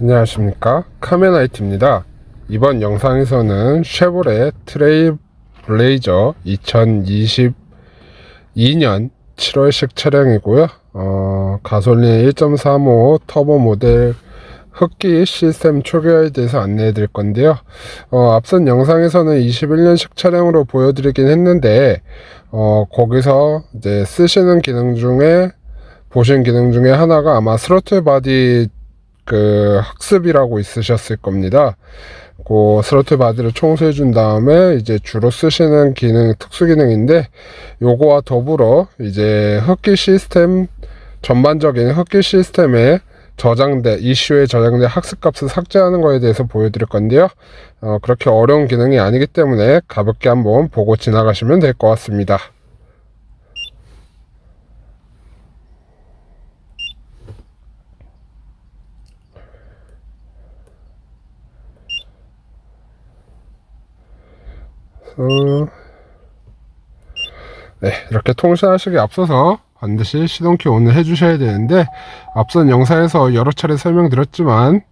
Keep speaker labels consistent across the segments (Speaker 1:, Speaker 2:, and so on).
Speaker 1: 안녕하십니까? 카메나이트입니다. 이번 영상에서는 쉐보레 트레이 블레이저 2022년 7월식 차량이고요. 어, 가솔린 1.35 터보 모델 흡기 시스템 초기화에 대해서 안내해 드릴 건데요. 어, 앞선 영상에서는 21년식 차량으로 보여드리긴 했는데 어, 거기서 이제 쓰시는 기능 중에 보신 기능 중에 하나가 아마 스로틀 바디 그 학습이라고 있으셨을 겁니다. 그 스로틀 바디를 청소해 준 다음에 이제 주로 쓰시는 기능 특수 기능인데 요거와 더불어 이제 흡기 시스템 전반적인 흡기 시스템에 저장돼 이슈에 저장된 학습값을 삭제하는 거에 대해서 보여드릴 건데요. 어, 그렇게 어려운 기능이 아니기 때문에 가볍게 한번 보고 지나가시면 될 것 같습니다. 어, 네, 이렇게 통신하시기 앞서서 반드시 시동키 온을 해주셔야 되는데 앞선 영상에서 여러 차례 설명드렸지만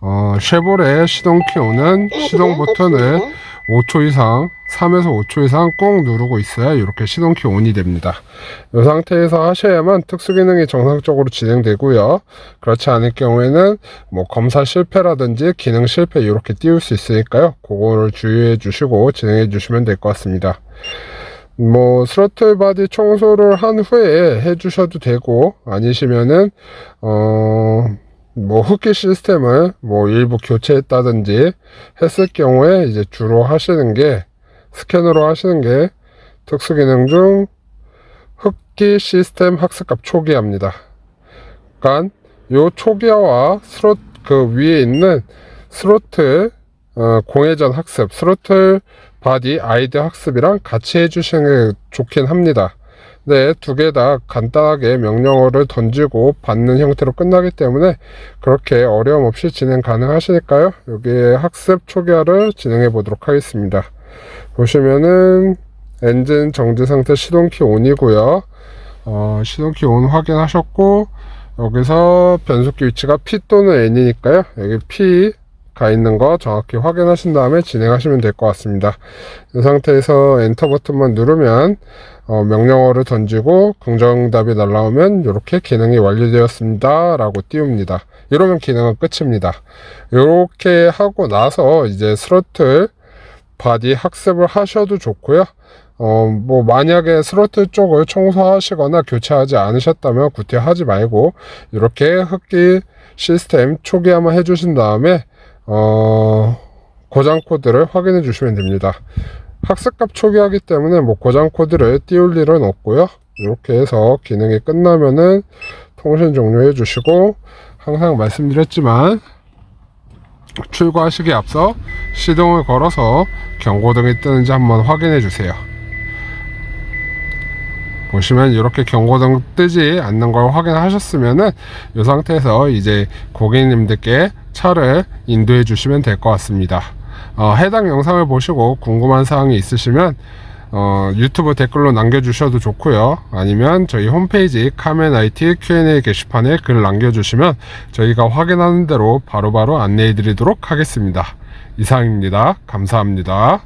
Speaker 1: 어, 쉐보레 시동키 온은 시동 버튼을 5초 이상 3에서 5초 이상 꼭 누르고 있어야 이렇게 시동키 온이 됩니다. 이 상태에서 하셔야만 특수 기능이 정상적으로 진행되고요. 그렇지 않을 경우에는 뭐 검사 실패라든지 기능 실패 이렇게 띄울 수 있으니까요. 그거를 주의해 주시고 진행해 주시면 될 것 같습니다. 뭐 스로틀 바디 청소를 한 후에 해 주셔도 되고 아니시면은 어 뭐 흡기 시스템을 뭐 일부 교체했다든지 했을 경우에 이제 주로 하시는 게 스캔으로 하시는 게 특수 기능 중 흡기 시스템 학습값 초기화입니다. 그러니까 요 초기화와 스로 그 위에 있는 스로틀 어, 공회전 학습, 스로틀 바디 아이드 학습이랑 같이 해주시는 게 좋긴 합니다. 네, 두 개 다 간단하게 명령어를 던지고 받는 형태로 끝나기 때문에 그렇게 어려움 없이 진행 가능하시니까요. 여기에 학습 초기화를 진행해 보도록 하겠습니다. 보시면은 엔진 정지 상태 시동키 온이고요. 어, 시동키 온 확인하셨고 여기서 변속기 위치가 P 또는 N이니까요. 여기 P 가 있는 거 정확히 확인하신 다음에 진행하시면 될 것 같습니다. 이 상태에서 엔터 버튼만 누르면 어, 명령어를 던지고 긍정답이 날라오면 이렇게 기능이 완료되었습니다 라고 띄웁니다. 이러면 기능은 끝입니다. 이렇게 하고 나서 이제 스로틀 바디 학습을 하셔도 좋고요. 어, 뭐, 만약에 스로틀 쪽을 청소하시거나 교체하지 않으셨다면 구태하지 말고, 이렇게 흡기 시스템 초기화만 해주신 다음에, 어, 고장 코드를 확인해 주시면 됩니다. 학습값 초기화기 때문에 뭐 고장 코드를 띄울 일은 없고요. 이렇게 해서 기능이 끝나면은 통신 종료해 주시고, 항상 말씀드렸지만, 출고하시기 앞서 시동을 걸어서 경고등이 뜨는지 한번 확인해 주세요. 보시면 이렇게 경고등 뜨지 않는 걸 확인하셨으면은 이 상태에서 이제 고객님들께 차를 인도해 주시면 될 것 같습니다. 어, 해당 영상을 보시고 궁금한 사항이 있으시면 어, 유튜브 댓글로 남겨주셔도 좋고요. 아니면 저희 홈페이지 카멘 IT Q&A 게시판에 글 남겨주시면 저희가 확인하는 대로 바로바로 안내해 드리도록 하겠습니다. 이상입니다. 감사합니다.